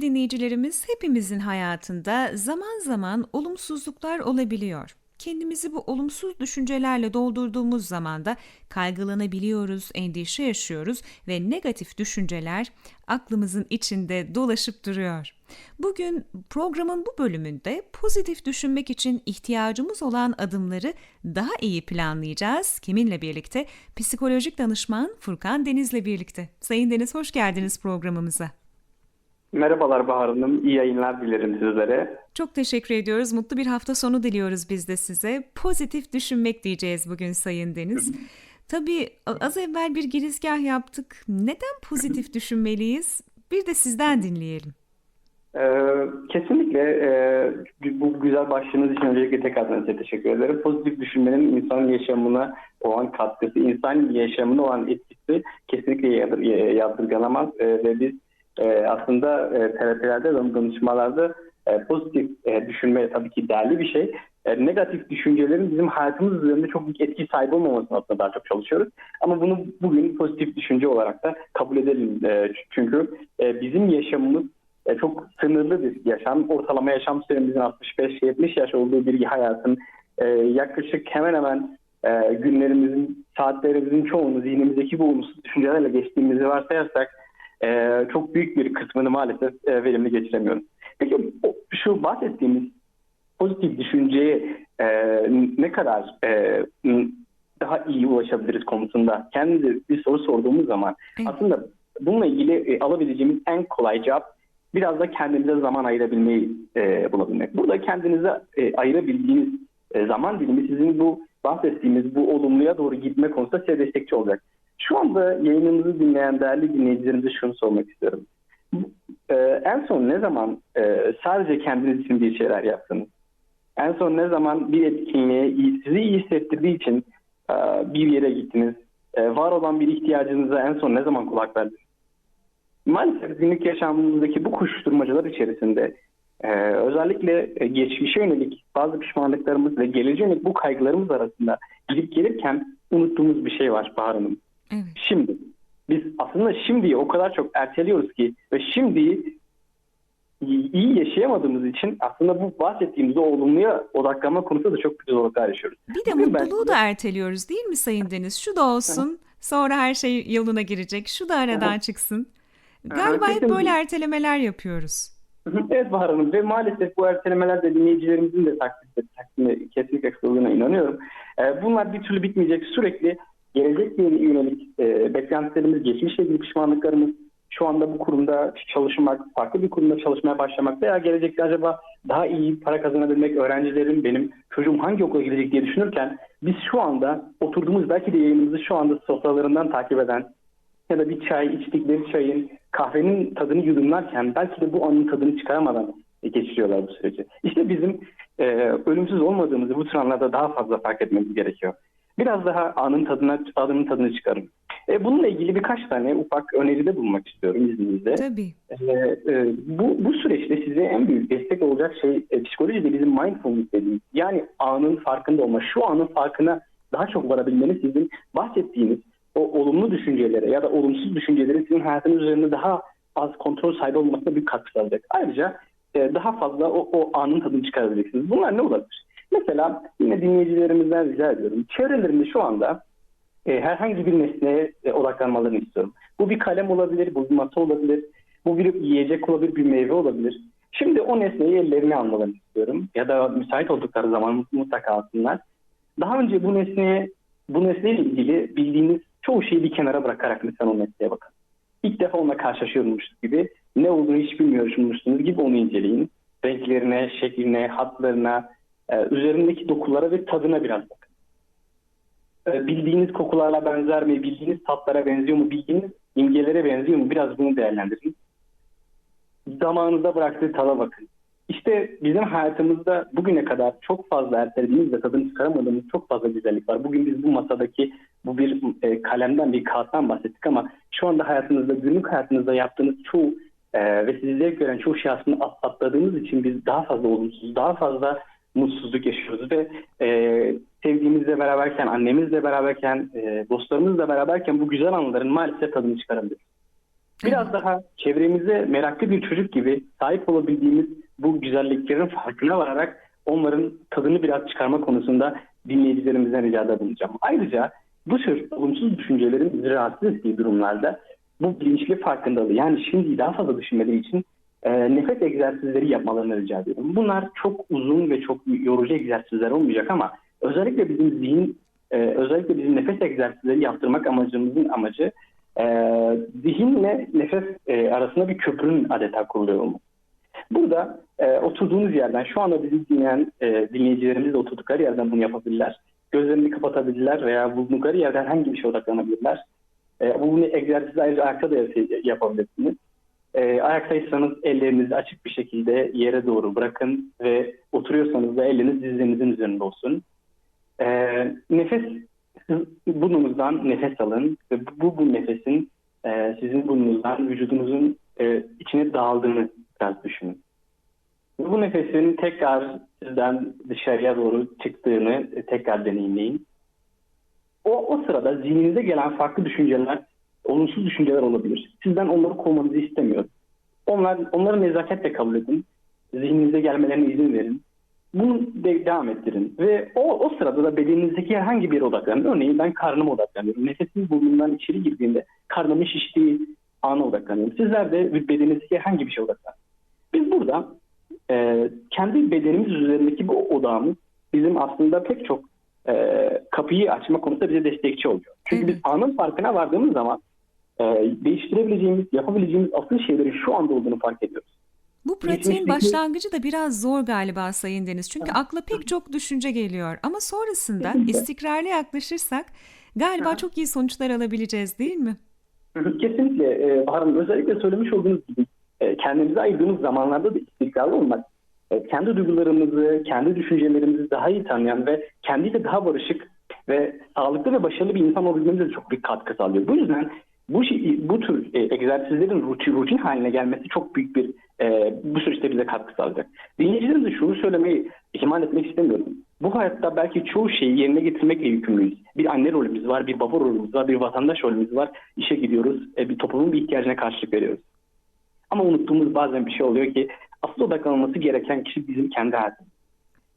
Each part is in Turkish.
Dinleyicilerimiz, hepimizin hayatında zaman zaman olumsuzluklar olabiliyor. Kendimizi bu olumsuz düşüncelerle doldurduğumuz zaman da kaygılanabiliyoruz, endişe yaşıyoruz ve negatif düşünceler aklımızın içinde dolaşıp duruyor. Bugün programın bu bölümünde pozitif düşünmek için ihtiyacımız olan adımları daha iyi planlayacağız. Kiminle birlikte? Psikolojik danışman Furkan Deniz'le birlikte. Sayın Deniz hoş geldiniz programımıza. Merhabalar Bahar Hanım. İyi yayınlar dilerim sizlere. Çok teşekkür ediyoruz. Mutlu bir hafta sonu diliyoruz biz de size. Pozitif düşünmek diyeceğiz bugün Sayın Deniz. Tabii az evvel bir girizgah yaptık. Neden pozitif düşünmeliyiz? Bir de sizden dinleyelim. Ee, kesinlikle e, bu güzel başlığınız için öncelikle tekrardan size teşekkür ederim. Pozitif düşünmenin insan yaşamına olan katkısı, insan yaşamına olan etkisi kesinlikle yadırganamaz e, ve biz e, aslında e, terapilerde ve danışmalarda e, pozitif e, düşünme tabii ki değerli bir şey. E, negatif düşüncelerin bizim hayatımız üzerinde çok büyük etki sahibi olmamasına aslında daha çok çalışıyoruz. Ama bunu bugün pozitif düşünce olarak da kabul edelim. E, çünkü e, bizim yaşamımız e, çok sınırlı bir yaşam. Ortalama yaşam süremizin 65-70 yaş olduğu bir hayatın e, yaklaşık hemen hemen e, günlerimizin, saatlerimizin çoğunu zihnimizdeki bu olumsuz düşüncelerle geçtiğimizi varsayarsak e, çok büyük bir kısmını maalesef e, verimli geçiremiyoruz. Peki şu bahsettiğimiz pozitif düşünceye e, ne kadar e, daha iyi ulaşabiliriz konusunda kendi bir soru sorduğumuz zaman evet. aslında bununla ilgili e, alabileceğimiz en kolay cevap biraz da kendinize zaman ayırabilmeyi e, bulabilmek. Burada kendinize e, ayırabildiğiniz e, zaman dilimi sizin bu bahsettiğimiz bu olumluya doğru gitme konusunda size destekçi olacak. Şu anda yayınımızı dinleyen değerli dinleyicilerimize şunu sormak istiyorum. Ee, en son ne zaman e, sadece kendiniz için bir şeyler yaptınız? En son ne zaman bir etkinliğe sizi iyi hissettirdiği için e, bir yere gittiniz? E, var olan bir ihtiyacınıza en son ne zaman kulak verdiniz? Maalesef günlük yaşamımızdaki bu koşuşturmacalar içerisinde e, özellikle e, geçmişe yönelik bazı pişmanlıklarımız ve geleceğe yönelik bu kaygılarımız arasında gidip gelirken unuttuğumuz bir şey var Bahar Hanım. Evet. Şimdi biz aslında şimdiyi o kadar çok erteliyoruz ki ve şimdiyi iyi yaşayamadığımız için aslında bu bahsettiğimiz o olumluya odaklanma konusunda da çok büyük zorluklar yaşıyoruz. Bir de Bugün mutluluğu da erteliyoruz değil mi Sayın Deniz? Şu da olsun sonra her şey yoluna girecek. Şu da aradan çıksın. Galiba hep böyle ertelemeler yapıyoruz. Evet Bahar Hanım ve maalesef bu ertelemeler de dinleyicilerimizin de takdiri, takdiri kesinlikle kıldığına inanıyorum. Bunlar bir türlü bitmeyecek. Sürekli gelecekle yönelik e, beklentilerimiz, geçmişle ilgili pişmanlıklarımız, şu anda bu kurumda çalışmak, farklı bir kurumda çalışmaya başlamak veya gelecekte acaba daha iyi para kazanabilmek, öğrencilerim, benim çocuğum hangi okula gidecek diye düşünürken biz şu anda oturduğumuz belki de yayınımızı şu anda sofralarından takip eden ya da bir çay içtikleri çayın kahvenin tadını yudumlarken belki de bu anın tadını çıkaramadan geçiriyorlar bu süreci. İşte bizim e, ölümsüz olmadığımızı bu tür daha fazla fark etmemiz gerekiyor. Biraz daha anın tadına, anın tadını çıkarın. E, bununla ilgili birkaç tane ufak öneride bulmak istiyorum izninizle. Tabii. E, e, bu, bu süreçte size en büyük destek olacak şey e, psikolojide bizim mindfulness dediğimiz. Yani anın farkında olma, şu anın farkına daha çok varabilmeniz sizin bahsettiğiniz o olumlu düşüncelere ya da olumsuz düşüncelerin sizin hayatınız üzerinde daha az kontrol sahibi olmasına bir katkı sağlayacak. Ayrıca e, daha fazla o, o anın tadını çıkarabileceksiniz. Bunlar ne olabilir? Mesela yine dinleyicilerimizden rica ediyorum. Çevrelerinde şu anda e, herhangi bir nesneye e, odaklanmalarını istiyorum. Bu bir kalem olabilir, bu bir masa olabilir, bu bir yiyecek olabilir, bir meyve olabilir. Şimdi o nesneyi ellerine almalarını istiyorum. Ya da müsait oldukları zaman mutlaka alsınlar. Daha önce bu nesneye, bu nesneyle ilgili bildiğiniz çoğu şeyi bir kenara bırakarak lütfen o nesneye bakın. İlk defa onunla karşılaşıyormuşsunuz gibi, ne olduğunu hiç bilmiyormuşsunuz gibi onu inceleyin. Renklerine, şekline, hatlarına, üzerindeki dokulara ve tadına biraz bakın. Ee, bildiğiniz kokularla benzer mi, bildiğiniz tatlara benziyor mu, bildiğiniz imgelere benziyor mu biraz bunu değerlendirin. Zamanınızda bıraktığı tada bakın. İşte bizim hayatımızda bugüne kadar çok fazla ertelediğimiz ve tadını çıkaramadığımız çok fazla güzellik var. Bugün biz bu masadaki bu bir e, kalemden bir kağıttan bahsettik ama şu anda hayatınızda, günlük hayatınızda yaptığınız çoğu e, ve sizi zevk gören çoğu şey aslında atladığımız için biz daha fazla olumsuz, daha fazla mutsuzluk yaşıyoruz ve e, sevdiğimizle beraberken, annemizle beraberken, e, dostlarımızla beraberken bu güzel anların maalesef tadını çıkaramıyoruz. Biraz Evet. daha çevremize meraklı bir çocuk gibi sahip olabildiğimiz bu güzelliklerin farkına vararak onların tadını biraz çıkarma konusunda dinleyicilerimizden ricada bulunacağım. Ayrıca bu tür olumsuz düşüncelerin bizi rahatsız ettiği durumlarda bu bilinçli farkındalığı yani şimdi daha fazla düşünmeleri için e, nefes egzersizleri yapmalarını rica ediyorum. Bunlar çok uzun ve çok yorucu egzersizler olmayacak ama özellikle bizim zihin, e, özellikle bizim nefes egzersizleri yaptırmak amacımızın amacı e, zihinle nefes e, arasında bir köprünün adeta kuruluyor olması. Burada e, oturduğunuz yerden şu anda bizi dinleyen e, dinleyicilerimiz de oturdukları yerden bunu yapabilirler. Gözlerini kapatabilirler veya bulundukları yerden herhangi bir şeye odaklanabilirler. E, bu egzersizi ayrıca ayakta da yap- yapabilirsiniz. E, ayaktaysanız ellerinizi açık bir şekilde yere doğru bırakın ve oturuyorsanız da elleriniz dizlerinizin üzerinde olsun. E, nefes burnunuzdan nefes alın ve bu, bu nefesin e, sizin burnunuzdan vücudunuzun e, içine dağıldığını biraz düşünün. Bu nefesin tekrar sizden dışarıya doğru çıktığını e, tekrar deneyimleyin. O, o sırada zihninize gelen farklı düşünceler, olumsuz düşünceler olabilir. Sizden onları kovmanızı istemiyorum. Onlar, onları nezaketle kabul edin. Zihninize gelmelerine izin verin. Bunu de, devam ettirin. Ve o, o sırada da bedeninizdeki herhangi bir odaklanın. Örneğin ben karnıma odaklanıyorum. Nefesim burnumdan içeri girdiğinde karnımın şiştiği ana odaklanıyorum. Sizler de bedeninizdeki herhangi bir şeye odaklanın. Biz burada e, kendi bedenimiz üzerindeki bu odağımız bizim aslında pek çok e, kapıyı açma konusunda bize destekçi oluyor. Çünkü biz anın farkına vardığımız zaman e, değiştirebileceğimiz, yapabileceğimiz asıl şeylerin şu anda olduğunu fark ediyoruz. Bu pratiğin başlangıcı da biraz zor galiba Sayın Deniz. Çünkü akla pek çok düşünce geliyor. Ama sonrasında istikrarlı yaklaşırsak galiba çok iyi sonuçlar alabileceğiz değil mi? Kesinlikle e, Bahar Hanım özellikle söylemiş olduğunuz gibi e, kendimize ayırdığımız zamanlarda da istikrarlı olmak, kendi duygularımızı, kendi düşüncelerimizi daha iyi tanıyan ve kendiyle daha barışık ve sağlıklı ve başarılı bir insan olabilmemize çok büyük katkı sağlıyor. Bu yüzden bu şey, bu tür e, egzersizlerin rutin, rutin haline gelmesi çok büyük bir e, bu süreçte bize katkı sağlayacak. Dinleyicilerimize şunu söylemeyi ihmal etmek istemiyorum. Bu hayatta belki çoğu şeyi yerine getirmekle yükümlüyüz. Bir anne rolümüz var, bir baba rolümüz var, bir vatandaş rolümüz var. İşe gidiyoruz, e, bir toplumun bir ihtiyacına karşılık veriyoruz. Ama unuttuğumuz bazen bir şey oluyor ki asıl odaklanması gereken kişi bizim kendi hayatımız.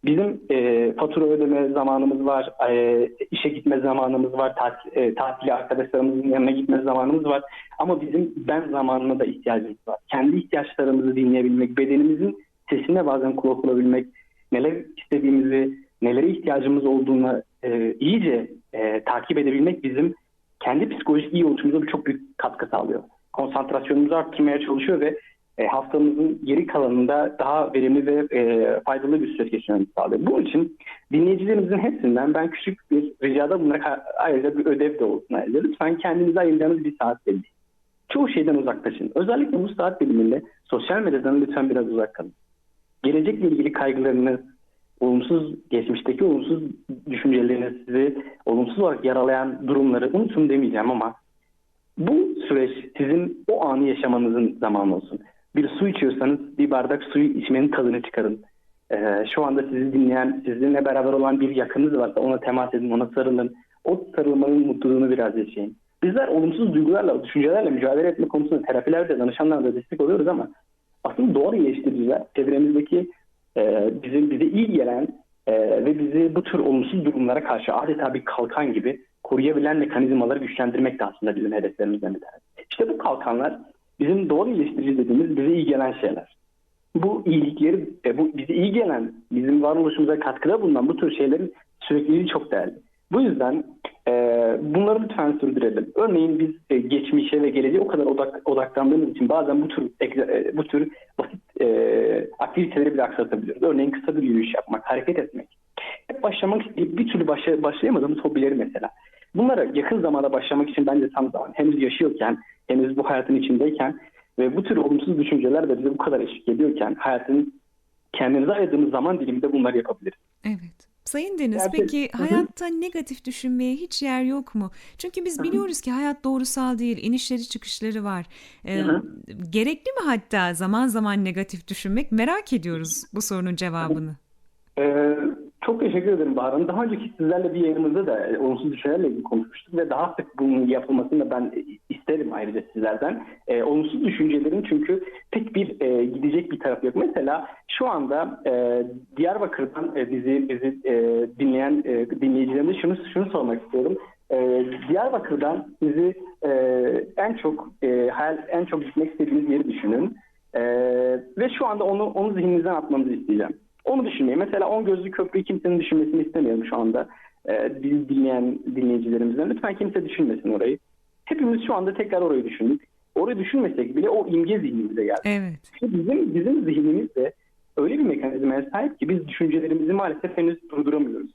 Bizim e, fatura ödeme zamanımız var, e, işe gitme zamanımız var, tatil, e, tatile arkadaşlarımızın yanına gitme zamanımız var. Ama bizim ben zamanına da ihtiyacımız var. Kendi ihtiyaçlarımızı dinleyebilmek, bedenimizin sesine bazen kulak olabilmek, neler istediğimizi, nelere ihtiyacımız olduğunu e, iyice e, takip edebilmek bizim kendi psikolojik iyi oluşumuza çok büyük katkı sağlıyor. Konsantrasyonumuzu arttırmaya çalışıyor ve e, haftamızın geri kalanında daha verimli ve e, faydalı bir süreç geçirmemizi sağlıyor. Bunun için dinleyicilerimizin hepsinden ben küçük bir ricada bulunarak ayrıca bir ödev de olsun. ayrıca. Lütfen kendinize ayıracağınız bir saat belli. Çoğu şeyden uzaklaşın. Özellikle bu saat diliminde sosyal medyadan lütfen biraz uzak kalın. Gelecekle ilgili kaygılarınız, olumsuz geçmişteki olumsuz düşünceleriniz sizi olumsuz olarak yaralayan durumları unutun demeyeceğim ama bu süreç sizin o anı yaşamanızın zamanı olsun. Bir su içiyorsanız bir bardak suyu içmenin tadını çıkarın. Ee, şu anda sizi dinleyen, sizinle beraber olan bir yakınınız varsa ona temas edin, ona sarılın. O sarılmanın mutluluğunu biraz yaşayın. Bizler olumsuz duygularla, düşüncelerle mücadele etme konusunda terapilerde, danışanlarla destek oluyoruz ama aslında doğru iyileştiriciler, çevremizdeki e, bizim bize iyi gelen e, ve bizi bu tür olumsuz durumlara karşı adeta bir kalkan gibi koruyabilen mekanizmaları güçlendirmek de aslında bizim hedeflerimizden bir tanesi. İşte bu kalkanlar bizim doğru iyileştirici dediğimiz bize iyi gelen şeyler. Bu iyilikleri, e, bu bize iyi gelen, bizim varoluşumuza katkıda bulunan bu tür şeylerin sürekliliği çok değerli. Bu yüzden e, bunları lütfen sürdürelim. Örneğin biz e, geçmişe ve geleceğe o kadar odak, odaklandığımız için bazen bu tür e, bu tür basit e, aktiviteleri bile aksatabiliyoruz. Örneğin kısa bir yürüyüş yapmak, hareket etmek. Hep başlamak bir türlü başa, başlayamadığımız hobileri mesela. Bunlara yakın zamanda başlamak için bence tam zaman. Henüz yaşıyorken, henüz bu hayatın içindeyken ve bu tür olumsuz düşünceler de bize bu kadar eşlik ediyorken hayatın kendimize ayırdığımız zaman diliminde bunları yapabiliriz. Evet. Sayın Deniz, Gerçek- peki hayatta negatif düşünmeye hiç yer yok mu? Çünkü biz biliyoruz ki hayat doğrusal değil, inişleri çıkışları var. Ee, gerekli mi hatta zaman zaman negatif düşünmek? Merak ediyoruz bu sorunun cevabını. Ee, Çok teşekkür ederim Bahar. Daha önceki sizlerle bir yayınımızda da e, olumsuz düşüncelerle ilgili konuşmuştuk ve daha sık bunun yapılmasını da ben e, isterim ayrıca sizlerden. E, olumsuz düşüncelerin çünkü tek bir e, gidecek bir tarafı yok. Mesela şu anda e, Diyarbakır'dan e, bizi bizi e, dinleyen e, dinleyicilerimize şunu şunu sormak istiyorum. E, Diyarbakır'dan sizi e, en çok e, hayal en çok gitmek istediğiniz yeri düşünün. E, ve şu anda onu onu zihninizden atmanızı isteyeceğim. Onu düşünmeyin. Mesela on gözlü köprüyü kimsenin düşünmesini istemiyorum şu anda. Ee, bizi dinleyen dinleyicilerimizden. Lütfen kimse düşünmesin orayı. Hepimiz şu anda tekrar orayı düşündük. Orayı düşünmesek bile o imge zihnimize geldi. Evet. İşte bizim bizim zihnimiz de öyle bir mekanizmaya sahip ki biz düşüncelerimizi maalesef henüz durduramıyoruz.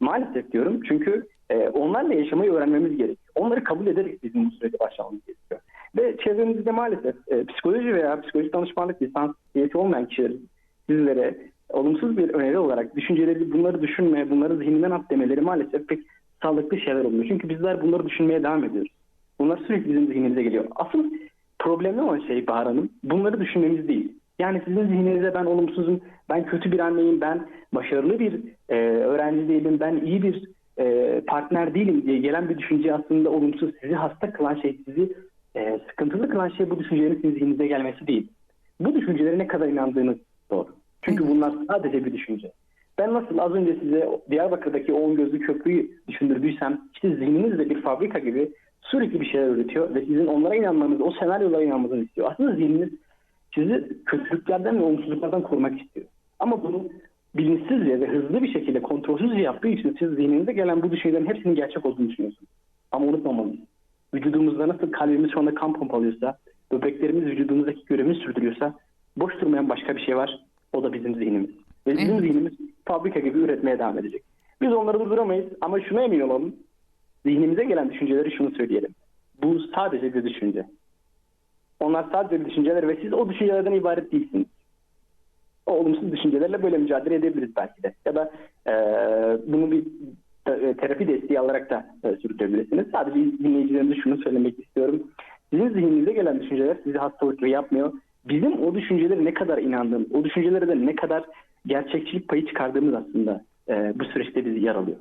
Maalesef diyorum çünkü e, onlarla yaşamayı öğrenmemiz gerekiyor. Onları kabul ederek bizim bu sürece başlamamız gerekiyor. Ve çevremizde maalesef e, psikoloji veya psikolojik danışmanlık lisansiyeti olmayan kişilerin sizlere olumsuz bir öneri olarak düşünceleri bunları düşünme, bunları zihninden at demeleri maalesef pek sağlıklı şeyler olmuyor. Çünkü bizler bunları düşünmeye devam ediyoruz. Bunlar sürekli bizim zihnimize geliyor. Asıl problemli olan şey Bahar Hanım bunları düşünmemiz değil. Yani sizin zihninize ben olumsuzum, ben kötü bir anneyim, ben başarılı bir e, öğrenci değilim, ben iyi bir e, partner değilim diye gelen bir düşünce aslında olumsuz. Sizi hasta kılan şey, sizi e, sıkıntılı kılan şey bu düşüncelerin sizin zihninize gelmesi değil. Bu düşüncelere ne kadar inandığınız doğru. Çünkü Evet. bunlar sadece bir düşünce. Ben nasıl az önce size Diyarbakır'daki on gözlü köprüyü düşündürdüysem işte zihniniz de bir fabrika gibi sürekli bir şeyler üretiyor ve sizin onlara inanmanızı, o senaryolara inanmanızı istiyor. Aslında zihniniz sizi kötülüklerden ve olumsuzluklardan korumak istiyor. Ama bunu bilinçsizce ve hızlı bir şekilde kontrolsüzce yaptığı için siz zihninize gelen bu düşüncelerin hepsinin gerçek olduğunu düşünüyorsunuz. Ama unutmamalıyız. Vücudumuzda nasıl kalbimiz şu anda kan pompalıyorsa, böbreklerimiz vücudumuzdaki görevini sürdürüyorsa boş durmayan başka bir şey var. O da bizim zihnimiz. Ve bizim Evet. zihnimiz fabrika gibi üretmeye devam edecek. Biz onları durduramayız ama şuna emin olalım. Zihnimize gelen düşünceleri şunu söyleyelim. Bu sadece bir düşünce. Onlar sadece bir düşünceler ve siz o düşüncelerden ibaret değilsiniz. O olumsuz düşüncelerle böyle mücadele edebiliriz belki de. Ya da e, bunu bir e, terapi desteği alarak da e, sürdürebilirsiniz. Sadece dinleyicilerimize şunu söylemek istiyorum. Sizin zihninize gelen düşünceler sizi hastalıklı yapmıyor. Bizim o düşüncelere ne kadar inandığımız, o düşüncelere de ne kadar gerçekçilik payı çıkardığımız aslında e, bu süreçte bizi yaralıyor.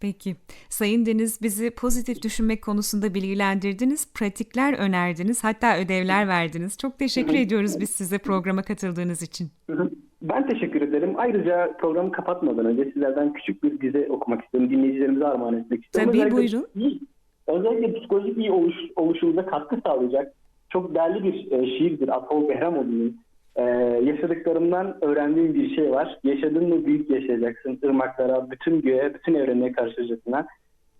Peki. Sayın Deniz bizi pozitif düşünmek konusunda bilgilendirdiniz, pratikler önerdiniz, hatta ödevler verdiniz. Çok teşekkür ediyoruz biz size programa katıldığınız için. Ben teşekkür ederim. Ayrıca programı kapatmadan önce sizlerden küçük bir dize okumak istiyorum. Dinleyicilerimize armağan etmek istiyorum. Tabii, Özellikle buyurun. özellikle psikolojik iyi oluş, oluşumuza katkı sağlayacak çok değerli bir e, şiirdir. Atol Behramoğlu'nun. E, yaşadıklarımdan öğrendiğim bir şey var. Yaşadın mı büyük yaşayacaksın. Irmaklara, bütün göğe, bütün evrene karşıcasına.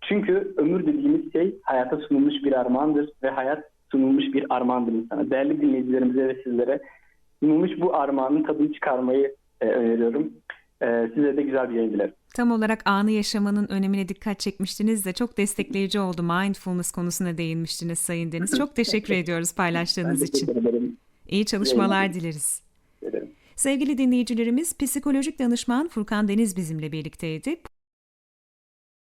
Çünkü ömür dediğimiz şey hayata sunulmuş bir armağandır ve hayat sunulmuş bir armağandır insana. Değerli dinleyicilerimize ve sizlere sunulmuş bu armağanın tadını çıkarmayı e, öneriyorum. E, size de güzel bir yayın dilerim. Tam olarak anı yaşamanın önemine dikkat çekmiştiniz de çok destekleyici oldu. Mindfulness konusuna değinmiştiniz Sayın Deniz. Çok teşekkür ediyoruz paylaştığınız için. ederim. İyi çalışmalar dileriz. ederim. Sevgili dinleyicilerimiz, psikolojik danışman Furkan Deniz bizimle birlikteydi.